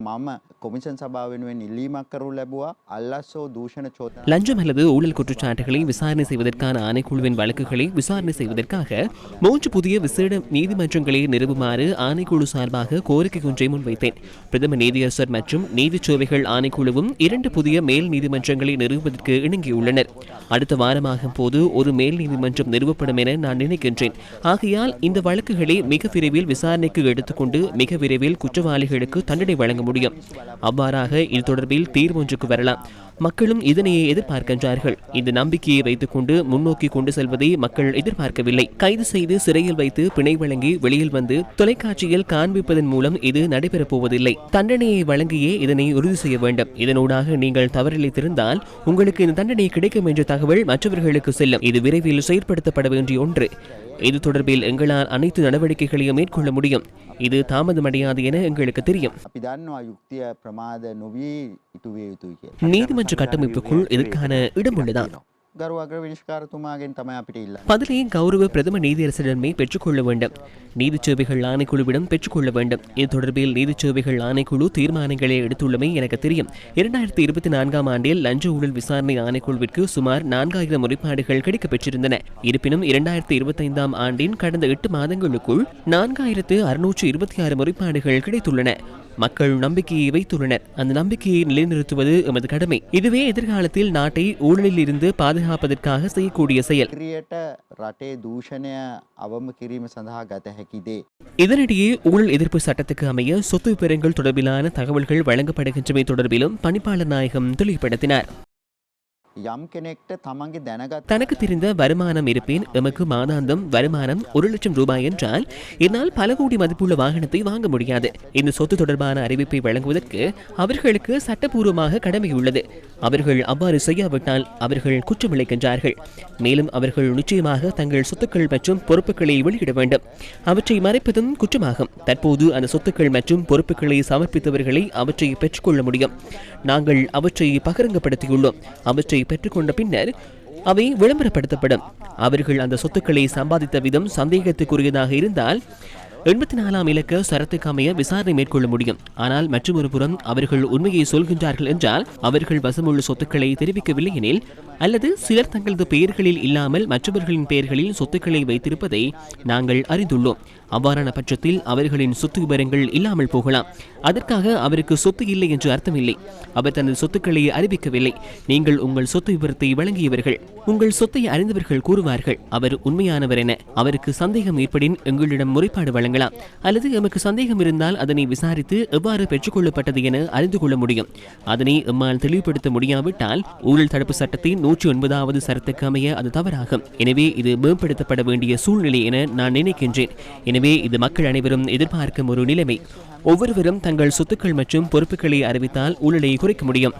මම කොමිෂන් සභාව වෙනුවෙන් ඉල්ලීමක් කරු ලැබුවා අල්ලස්සෝ දූෂණ චෝතන லஞ்சம் அல்லது ஊழல் குற்றச்சாட்டுகளை விசாரணை செய்வதற்கான ஆணைக்குழுவின் வழக்குகளை விசாரணை செய்வதற்காக மூன்று புதிய விசேட நீதிமன்றங்களை நிறுவுமாறு ஆணைக்குழு சார்பாக கோரிக்கை ஒன்றை முன்வைத்தேன் பிரதம நீதியரசர் மற்றும் நீதிச்சேவைகள் ஆணைக்குழுவும் இரண்டு புதிய மேல் நீதிமன்றங்களை நிறுவுவதற்கு இணங்கியுள்ளனர் அடுத்த வாரமாகும் போது ஒரு மேல் நீதிமன்றம் நிறுவப்படும் என நான் நினைக்கின்றேன் ஆகையால் இந்த வழக்குகளை மிக விரைவில் விசாரணைக்கு எடுத்துக்கொண்டு மிக விரைவில் குற்றவாளிகளுக்கு தண்டனை வழங்க முடியும். அவ்வாறாக இது தொடர்பில் தீர்வு ஒன்றுக்கு வரலாம். மக்களும் இதனையே எதிர்பார்க்கின்றார்கள். இந்த நம்பிக்கையை வைத்துக்கொண்டு முன்னோக்கி கொண்டு செல்வதை மக்கள் எதிர்பார்க்கவில்லை. கைது செய்து சிறையில் வைத்து பிணை வழங்கி வெளியில் வந்து தொலைக்காட்சியில் காண்பிப்பதன் மூலம் இது நடைபெறப் போவதில்லை. தண்டனையை வழங்கியே இதனை உறுதி செய்ய வேண்டும். இதனூடாக நீங்கள் தவறிழைத்திருந்தால் உங்களுக்கு இந்த தண்டனை கிடைக்கும் என்ற தகவல் மற்றவர்களுக்கு செல்லும். இது விரைவில் செயற்படுத்தப்பட வேண்டிய ஒன்று. இது தொடர்பில் எங்களால் அனைத்து நடவடிக்கைகளையும் மேற்கொள்ள முடியும். இது தாமதமடையாது என எங்களுக்கு தெரியும். අපි வரலாற்று கட்டமைப்புக்குள் இதற்கான இடம் உள்ளதான் ගරු අග්‍ර විනිශ්කාරතුමාගෙන් තමයි අපිට ඉල්ල. பதிலை கௌரவ பிரதம நீதியரசரிடமே பெற்றுக்கொள்ள வேண்டும் நீதிச்சேவைகள் ஆணைக்குழுவிடம் பெற்றுக்கொள்ள வேண்டும் இது தொடர்பில் நீதிச்சேவைகள் ஆணைக்குழு தீர்மானங்களை எடுத்துள்ளமை எனக்கு தெரியும் இரண்டாயிரத்தி இருபத்தி நான்காம் ஆண்டில் லஞ்ச ஊழல் விசாரணை ஆணைக்குழுவிற்கு சுமார் நான்காயிரம் முறைப்பாடுகள் கிடைக்கப்பெற்றிருந்தன இருப்பினும் இரண்டாயிரத்தி இருபத்தைந்தாம் ஆண்டின் கடந்த எட்டு மாதங்களுக்குள் நான்காயிரத்து அறுநூற்று இருபத்தி ஆறு முறைப்பாடுகள் கிடைத்துள்ளன மக்கள் நம்பிக்கையை வைத்துள்ளனர் அந்த நம்பிக்கையை நிலைநிறுத்துவது எமது கடமை இதுவே எதிர்காலத்தில் நாட்டை ஊழலில் இருந்து பாதுகாப்பதற்காக செய்யக்கூடிய செயல் ක්‍රියට රටේ දූෂණය අවම කිරීම සඳහා ගත හැකිදේ. இதனிடையே ஊழல் எதிர்ப்பு சட்டத்துக்கு அமைய சொத்து விவரங்கள் தொடர்பிலான தகவல்கள் வழங்கப்படுகின்றமை தொடர்பிலும் பணிப்பாளர் நாயகம் தெளிவுபடுத்தினார் தனக்கு தெரிந்த வருமானம் இருப்பின் எமக்கு மாதாந்தம் வருமானம் ஒரு லட்சம் ரூபாய் என்றால் என்னால் பல கோடி மதிப்புள்ள வாகனத்தை வாங்க முடியாது இந்த சொத்து தொடர்பான அறிவிப்பை வழங்குவதற்கு அவர்களுக்கு சட்டபூர்வமாக கடமை உள்ளது அவர்கள் அவ்வாறு செய்யாவிட்டால் அவர்கள் குற்றமிழைக்கின்றார்கள் மேலும் அவர்கள் நிச்சயமாக தங்கள் சொத்துக்கள் மற்றும் பொறுப்புகளை வெளியிட வேண்டும் அவற்றை மறைப்பதும் குற்றமாகும் தற்போது அந்த சொத்துக்கள் மற்றும் பொறுப்புகளை சமர்ப்பித்தவர்களை அவற்றை பெற்றுக்கொள்ள முடியும் நாங்கள் அவற்றை பகிரங்கப்படுத்தியுள்ளோம் அவற்றை பெற்றுக்கொண்ட பின்னர் அவை விளம்பரப்படுத்தப்படும். அவர்கள் அந்த சொத்துக்களை சம்பாதித்த விதம் சந்தேகத்துக்குரியதாக இருந்தால் எண்பத்தி நாலாம் இலக்க சரத்துக்கு அமைய விசாரணை மேற்கொள்ள முடியும். ஆனால் மற்றொரு புறம் அவர்கள் உண்மையை சொல்கின்றார்கள் என்றால் அவர்கள் வசமுள்ள சொத்துக்களை தெரிவிக்கவில்லை எனில் அல்லது சிலர் தங்களது பெயர்களில் இல்லாமல் மற்றவர்களின் பெயர்களில் சொத்துக்களை வைத்திருப்பதை நாங்கள் அறிந்துள்ளோம். அவ்வாறான பட்சத்தில் அவர்களின் சொத்து விவரங்கள் இல்லாமல் போகலாம். அதற்காக அவருக்கு சொத்து இல்லை என்று அர்த்தமில்லை. அவர் தனது சொத்துக்களை அறிவிக்கவில்லை. நீங்கள் உங்கள் சொத்து விவரத்தை வழங்கியவர்கள். உங்கள் சொத்தை அறிந்தவர்கள் கூறுவார்கள். அவர் உண்மையானவர் என அவருக்கு சந்தேகம் ஏற்படின் எங்களிடம் முறைப்பாடு வழங்கலாம் அல்லது எமக்கு சந்தேகம் இருந்தால் அதனை விசாரித்து எவ்வாறு பெற்றுக்கொள்ளப்பட்டது என அறிந்து கொள்ள முடியும். அதனை எம்மால் தெளிவுபடுத்த முடியாவிட்டால் ஊழல் தடுப்பு சட்டத்தின் நூற்றி ஒன்பதாவது சரத்துக்கு அமைய அது தவறாகும். எனவே இது மேம்படுத்தப்பட வேண்டிய சூழ்நிலை என நான் நினைக்கின்றேன். எனவே இது மக்கள் அனைவரும் எதிர்பார்க்கும் ஒரு நிலைமை. ஒவ்வொருவரும் தங்கள் சொத்துக்கள் மற்றும் பொறுப்புகளை அறிவித்தால் ஊழலை குறைக்க முடியும்.